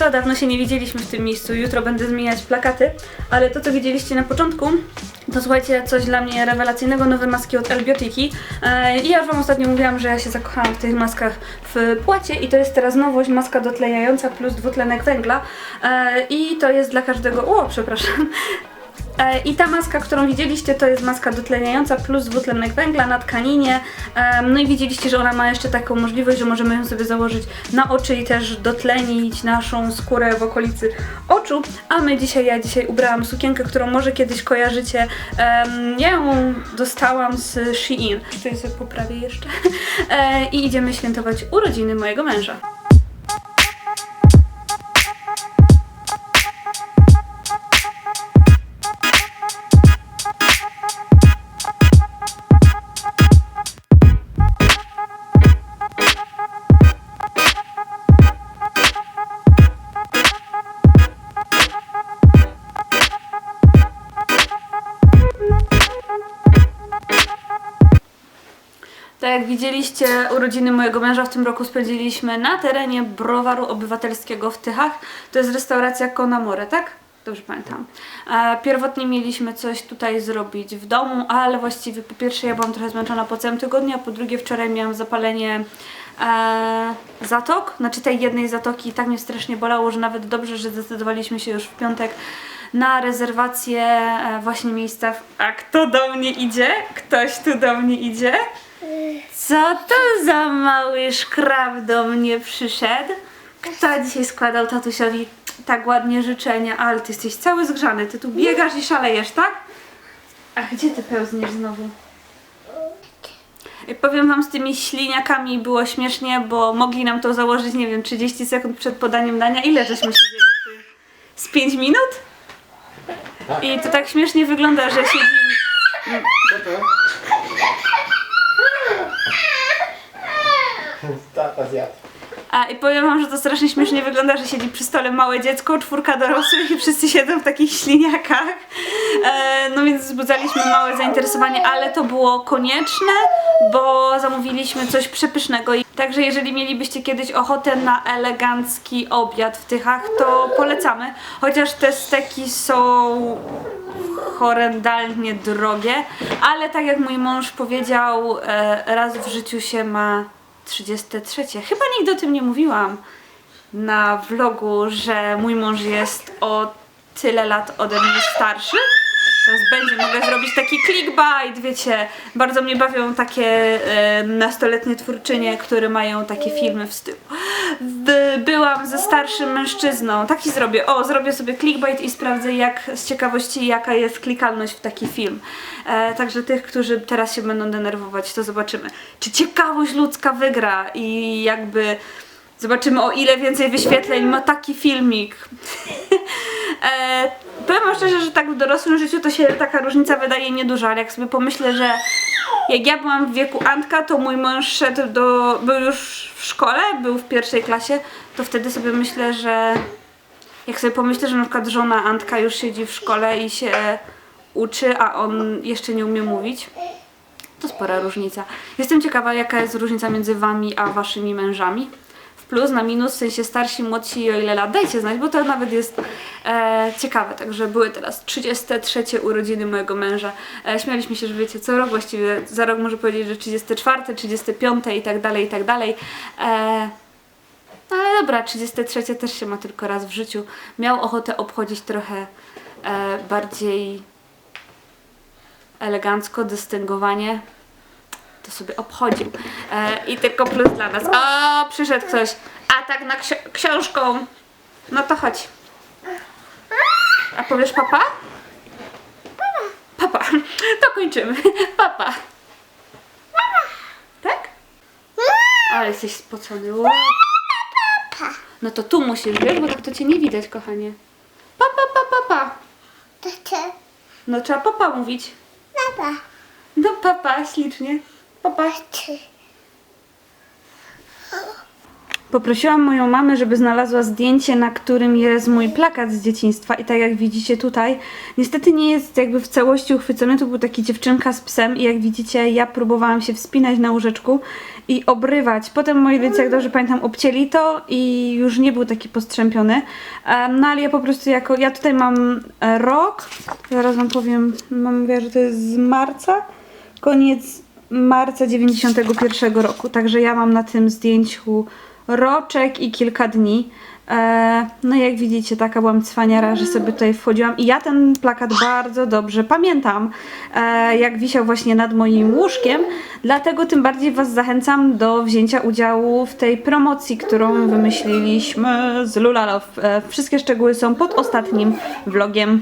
co, dawno się nie widzieliśmy w tym miejscu. Jutro będę zmieniać plakaty, ale to, co widzieliście na początku, to słuchajcie, coś dla mnie rewelacyjnego, nowe maski od Elbiotiki. E, I ja już Wam ostatnio mówiłam, że ja się zakochałam w tych maskach w płacie i to jest teraz nowość, maska dotleniająca plus dwutlenek węgla. E, I to jest dla każdego... O, przepraszam. E, I ta maska, którą widzieliście, to jest maska dotleniająca plus dwutlenek węgla na tkaninie. No i widzieliście, że ona ma jeszcze taką możliwość, że możemy ją sobie założyć na oczy i też dotlenić naszą skórę w okolicy oczu. A my dzisiaj, ja dzisiaj ubrałam sukienkę, którą może kiedyś kojarzycie. Ja ją dostałam z Shein. Tutaj sobie poprawię jeszcze. E, I idziemy świętować urodziny mojego męża. Tak jak widzieliście, urodziny mojego męża w tym roku spędziliśmy na terenie Browaru Obywatelskiego w Tychach. To jest restauracja Konamore, tak? Dobrze pamiętam. E, pierwotnie mieliśmy coś tutaj zrobić w domu, ale właściwie po pierwsze ja byłam trochę zmęczona po całym tygodniu, a po drugie wczoraj miałam zapalenie e, zatok, znaczy tej jednej zatoki i tak mnie strasznie bolało, że nawet dobrze, że zdecydowaliśmy się już w piątek na rezerwację e, właśnie miejsca. W... A kto do mnie idzie? Ktoś tu do mnie idzie? Co to za mały szkrab do mnie przyszedł? Kto dzisiaj składał tatusiowi tak ładnie życzenia? Ale ty jesteś cały zgrzany, ty tu biegasz i szalejesz, tak? A gdzie ty pełzniesz znowu? Powiem wam, z tymi śliniakami było śmiesznie, bo mogli nam to założyć, nie wiem, 30 sekund przed podaniem dania. Ile żeśmy siedzieli? Z 5 minut? I to tak śmiesznie wygląda, że siedzi... A i powiem wam, że to strasznie śmiesznie wygląda, że siedzi przy stole małe dziecko, czwórka dorosłych i wszyscy siedzą w takich śliniakach. E, no więc wzbudzaliśmy małe zainteresowanie, ale to było konieczne, bo zamówiliśmy coś przepysznego. Także jeżeli mielibyście kiedyś ochotę na elegancki obiad w Tychach, to polecamy. Chociaż te steki są horrendalnie drogie, ale tak jak mój mąż powiedział, e, raz w życiu się ma 33. Chyba nigdy o tym nie mówiłam na vlogu, że mój mąż jest o tyle lat ode mnie starszy. Teraz będzie, mogę zrobić taki clickbait, wiecie. Bardzo mnie bawią takie e, nastoletnie twórczynie, które mają takie filmy w stylu. By, byłam ze starszym mężczyzną. Taki zrobię. O, zrobię sobie clickbait i sprawdzę jak z ciekawości jaka jest klikalność w taki film. E, także tych, którzy teraz się będą denerwować, to zobaczymy. Czy ciekawość ludzka wygra i jakby zobaczymy o ile więcej wyświetleń ma taki filmik. E, powiem wam szczerze, że tak w dorosłym życiu to się taka różnica wydaje nieduża, ale jak sobie pomyślę, że jak ja byłam w wieku Antka, to mój mąż szedł do, był już w szkole, był w pierwszej klasie, to wtedy sobie myślę, że jak sobie pomyślę, że na przykład żona Antka już siedzi w szkole i się uczy, a on jeszcze nie umie mówić, to spora różnica. Jestem ciekawa, jaka jest różnica między wami a waszymi mężami. Plus, na minus, w sensie starsi, młodsi o ile lat. Dajcie znać, bo to nawet jest e, ciekawe. Także były teraz 33 urodziny mojego męża. E, śmialiśmy się, że wiecie, co rok właściwie, za rok może powiedzieć, że 34, 35 i tak dalej, i tak dalej. E, no ale dobra, 33 też się ma tylko raz w życiu. Miał ochotę obchodzić trochę e, bardziej elegancko, dystyngowanie. To sobie obchodził. E, I tylko plus dla nas. O, przyszedł ktoś. A tak na ksi- książką. No to chodź. A powiesz papa? Papa. To kończymy. Papa. Tak? Ale jesteś spocony. Wow. No to tu musisz, wiesz, bo tak to cię nie widać, kochanie. Papa, papa, papa. No trzeba papa mówić. baba, No papa, ślicznie. Ty. Poprosiłam moją mamę, żeby znalazła zdjęcie, na którym jest mój plakat z dzieciństwa i tak jak widzicie tutaj, niestety nie jest jakby w całości uchwycony, to był taki dziewczynka z psem i jak widzicie ja próbowałam się wspinać na łóżeczku i obrywać. Potem moi rodzice, jak dobrze pamiętam, obcięli to i już nie był taki postrzępiony. No ale ja po prostu jako, ja tutaj mam e, rok, zaraz wam powiem, mam mówię, że to jest z marca, koniec marca 91 roku, także ja mam na tym zdjęciu roczek i kilka dni. E, no jak widzicie, taka byłam cwaniara, że sobie tutaj wchodziłam i ja ten plakat bardzo dobrze pamiętam, e, jak wisiał właśnie nad moim łóżkiem, dlatego tym bardziej Was zachęcam do wzięcia udziału w tej promocji, którą wymyśliliśmy z Lulalow. E, wszystkie szczegóły są pod ostatnim vlogiem.